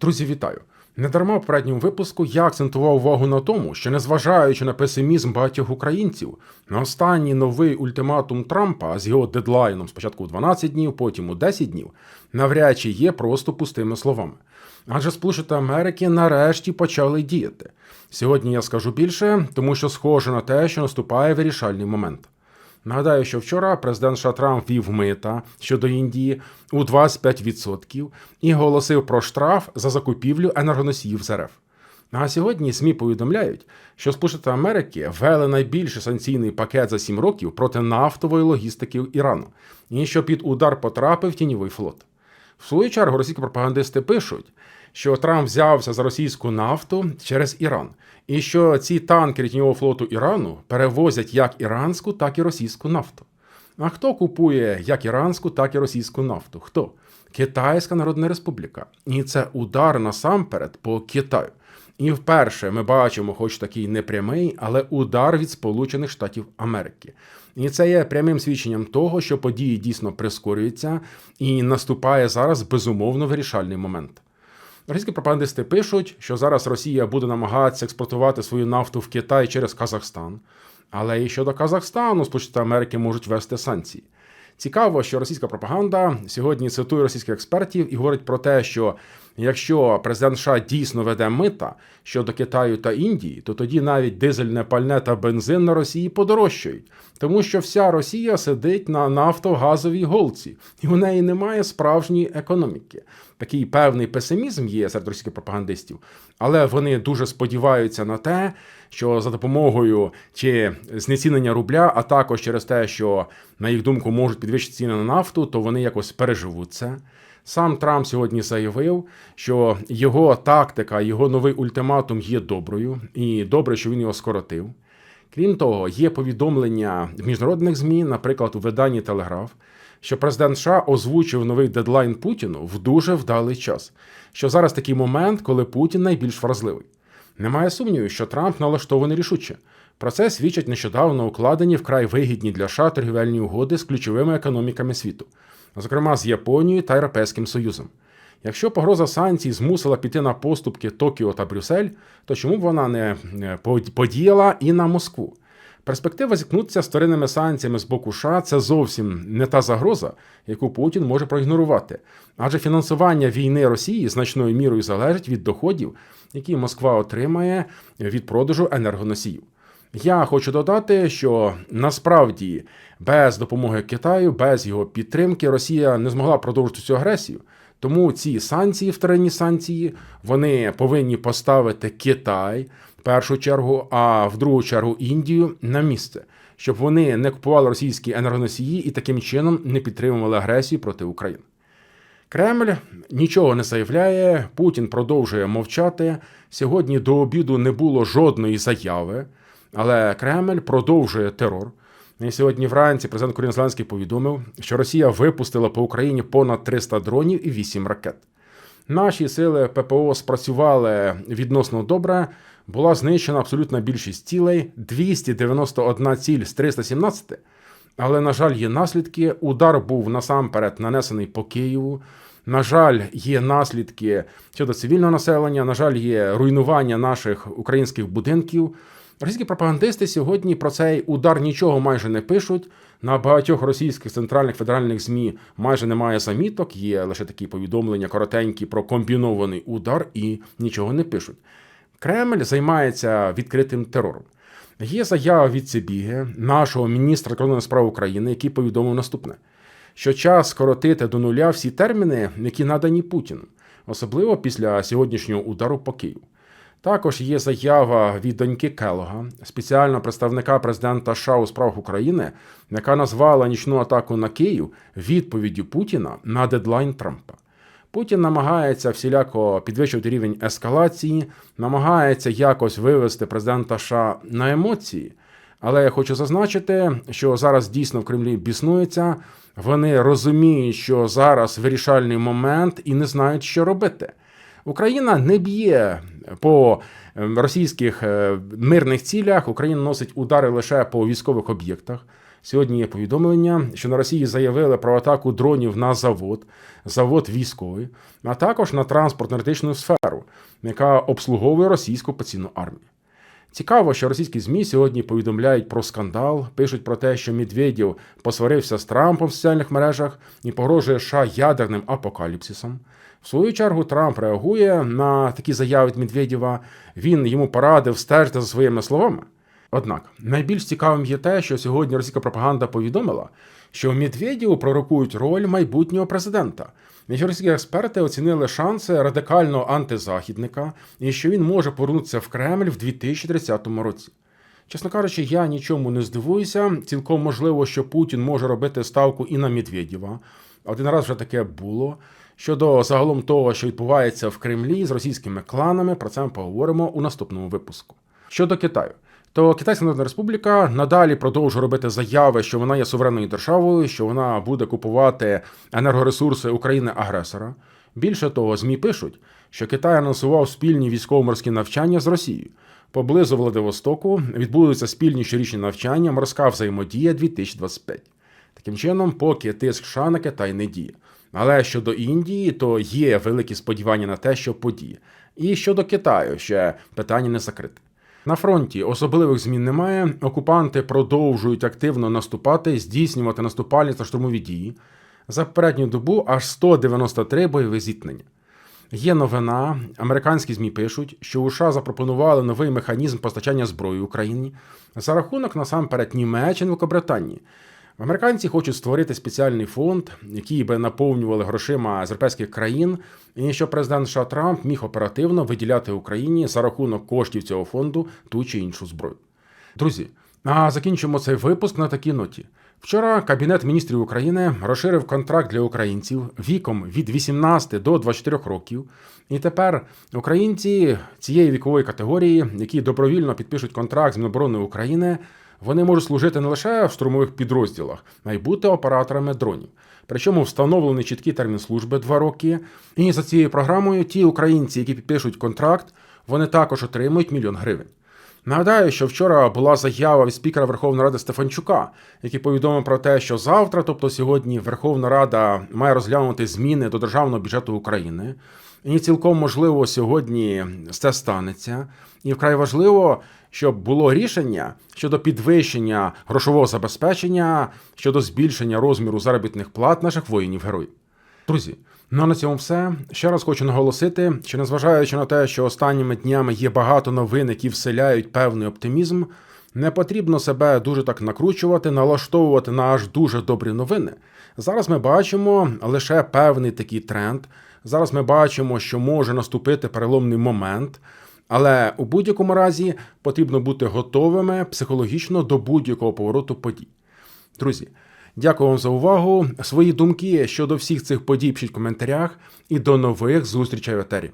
Друзі, вітаю! Недарма в попередньому випуску я акцентував увагу на тому, що незважаючи на песимізм багатьох українців, на останній новий ультиматум Трампа з його дедлайном спочатку в 12 днів, потім у 10 днів, навряд чи є просто пустими словами. Адже Сполучені Америки нарешті почали діяти. Сьогодні я скажу більше, тому що схоже на те, що наступає вирішальний момент. Нагадаю, що вчора президент США Трамп вів мита щодо Індії у 25% і голосив про штраф за закупівлю енергоносіїв з РФ. А сьогодні СМІ повідомляють, що Сполучені Америки ввели найбільший санкційний пакет за 7 років проти нафтової логістики Ірану, і що під удар потрапив тіньовий флот. В свою чергу російські пропагандисти пишуть, що Трамп взявся за російську нафту через Іран, і що ці танкери тіньового флоту Ірану перевозять як іранську, так і російську нафту. А хто купує як іранську, так і російську нафту? Хто? Китайська Народна Республіка. І це удар насамперед по Китаю. І вперше ми бачимо, хоч такий непрямий, але удар від Сполучених Штатів Америки. І це є прямим свідченням того, що події дійсно прискорюються, і наступає зараз безумовно вирішальний момент. Російські пропагандисти пишуть, що зараз Росія буде намагатися експортувати свою нафту в Китай через Казахстан. Але і щодо Казахстану Сполучені Америки можуть ввести санкції. Цікаво, що російська пропаганда сьогодні цитує російських експертів і говорить про те, що якщо президент США дійсно веде мита щодо Китаю та Індії, то тоді навіть дизельне пальне та бензин на Росії подорожчають, тому що вся Росія сидить на нафтогазовій голці, і у неї немає справжньої економіки. Такий певний песимізм є серед російських пропагандистів, але вони дуже сподіваються на те, що за допомогою чи знецінення рубля, а також через те, що на їх думку можуть підвищити ціни на нафту, то вони якось переживуть це. Сам Трамп сьогодні заявив, що його тактика, його новий ультиматум є доброю, і добре, що він його скоротив. Крім того, є повідомлення в міжнародних ЗМІ, наприклад, у виданні Телеграф, що президент США озвучив новий дедлайн Путіну в дуже вдалий час. Що зараз такий момент, коли Путін найбільш вразливий. Немає сумніву, що Трамп налаштований рішуче. Про це свідчать нещодавно укладені вкрай вигідні для США торгівельні угоди з ключовими економіками світу, зокрема з Японією та Європейським Союзом. Якщо погроза санкцій змусила піти на поступки Токіо та Брюссель, то чому б вона не подіяла і на Москву? Перспектива зіткнутися з вторинними санкціями з боку США – це зовсім не та загроза, яку Путін може проігнорувати. Адже фінансування війни Росії значною мірою залежить від доходів, які Москва отримає від продажу енергоносіїв. Я хочу додати, що насправді без допомоги Китаю, без його підтримки, Росія не змогла продовжити цю агресію. Тому ці санкції, вторинні санкції, вони повинні поставити Китай в першу чергу, а в другу чергу Індію на місце, щоб вони не купували російські енергоносії і таким чином не підтримували агресію проти України. Кремль нічого не заявляє, Путін продовжує мовчати. Сьогодні до обіду не було жодної заяви, але Кремль продовжує терор. І сьогодні вранці президент Корін Зеленський повідомив, що Росія випустила по Україні понад 300 дронів і 8 ракет. Наші сили ППО спрацювали відносно добре. Була знищена абсолютна більшість цілей 291 ціль з 317. Але, на жаль, є наслідки. Удар був насамперед нанесений по Києву. На жаль, є наслідки щодо цивільного населення. На жаль, є руйнування наших українських будинків. Російські пропагандисти сьогодні про цей удар нічого майже не пишуть. На багатьох російських центральних федеральних ЗМІ майже немає заміток, є лише такі повідомлення коротенькі про комбінований удар і нічого не пишуть. Кремль займається відкритим терором. Є заява від Цибіги, нашого міністра закордонних справ України, який повідомив наступне: що час скоротити до нуля всі терміни, які надані Путіну, особливо після сьогоднішнього удару по Києву. Також є заява від доньки Келога, спеціального представника президента США у справах України, яка назвала нічну атаку на Київ відповіддю Путіна на дедлайн Трампа. Путін намагається всіляко підвищувати рівень ескалації, намагається якось вивести президента США на емоції. Але я хочу зазначити, що зараз дійсно в Кремлі біснується. Вони розуміють, що зараз вирішальний момент і не знають, що робити. Україна не б'є по російських мирних цілях. Україна носить удари лише по військових об'єктах. Сьогодні є повідомлення, що на Росії заявили про атаку дронів на завод, завод військовий, а також на транспортно-енергетичну сферу, яка обслуговує російську поційну армію. Цікаво, що російські ЗМІ сьогодні повідомляють про скандал, пишуть про те, що Медведєв посварився з Трампом в соціальних мережах і погрожує США ядерним апокаліпсисом. В свою чергу Трамп реагує на такі заяви Медведєва. Він йому порадив стежити за своїми словами. Однак найбільш цікавим є те, що сьогодні російська пропаганда повідомила, що Медведєву пророкують роль майбутнього президента. І російські експерти оцінили шанси радикального антизахідника і що він може повернутися в Кремль в 2030 році. Чесно кажучи, я нічому не здивуюся. Цілком можливо, що Путін може робити ставку і на Медведєва. Один раз вже таке було. Щодо загалом того, що відбувається в Кремлі з російськими кланами, про це ми поговоримо у наступному випуску. Щодо Китаю, то Китайська Народна Республіка надалі продовжує робити заяви, що вона є суверенною державою, що вона буде купувати енергоресурси України-агресора. Більше того, ЗМІ пишуть, що Китай анонсував спільні військово-морські навчання з Росією. Поблизу Владивостоку відбудуться спільні щорічні навчання Морська взаємодія 2025. Таким чином, поки тиск США на Китай не діє. Але щодо Індії, то є великі сподівання на те, що подіє. І щодо Китаю ще питання не закрите. На фронті особливих змін немає. Окупанти продовжують активно наступати, здійснювати наступальні та штурмові дії. За передню добу аж 193 бойові зіткнення. Є новина, американські ЗМІ пишуть, що у США запропонували новий механізм постачання зброї Україні за рахунок насамперед Німеччини Великобританії. Американці хочуть створити спеціальний фонд, який би наповнювали грошима з європейських країн, і що президент США Трамп міг оперативно виділяти Україні за рахунок коштів цього фонду ту чи іншу зброю. Друзі, а закінчимо цей випуск на такій ноті. Вчора Кабінет міністрів України розширив контракт для українців віком від 18 до 24 років. І тепер українці цієї вікової категорії, які добровільно підпишуть контракт з Міноборони України, вони можуть служити не лише в штурмових підрозділах, а й бути операторами дронів. Причому встановлений чіткий термін служби 2 роки. І за цією програмою ті українці, які підпишуть контракт, вони також отримують мільйон гривень. Нагадаю, що вчора була заява від спікера Верховної Ради Стефанчука, який повідомив про те, що завтра, тобто сьогодні, Верховна Рада має розглянути зміни до державного бюджету України. І цілком можливо сьогодні це станеться. І вкрай важливо, щоб було рішення щодо підвищення грошового забезпечення, щодо збільшення розміру заробітних плат наших воїнів-героїв. Друзі, ну а на цьому все. Ще раз хочу наголосити, що незважаючи на те, що останніми днями є багато новин, які вселяють певний оптимізм, не потрібно себе дуже так накручувати, налаштовувати на аж дуже добрі новини. Зараз ми бачимо лише певний такий тренд. Зараз ми бачимо, що може наступити переломний момент. Але у будь-якому разі потрібно бути готовими психологічно до будь-якого повороту подій. Друзі, дякую вам за увагу. Свої думки щодо всіх цих подій пишіть в коментарях і до нових зустрічей в етері.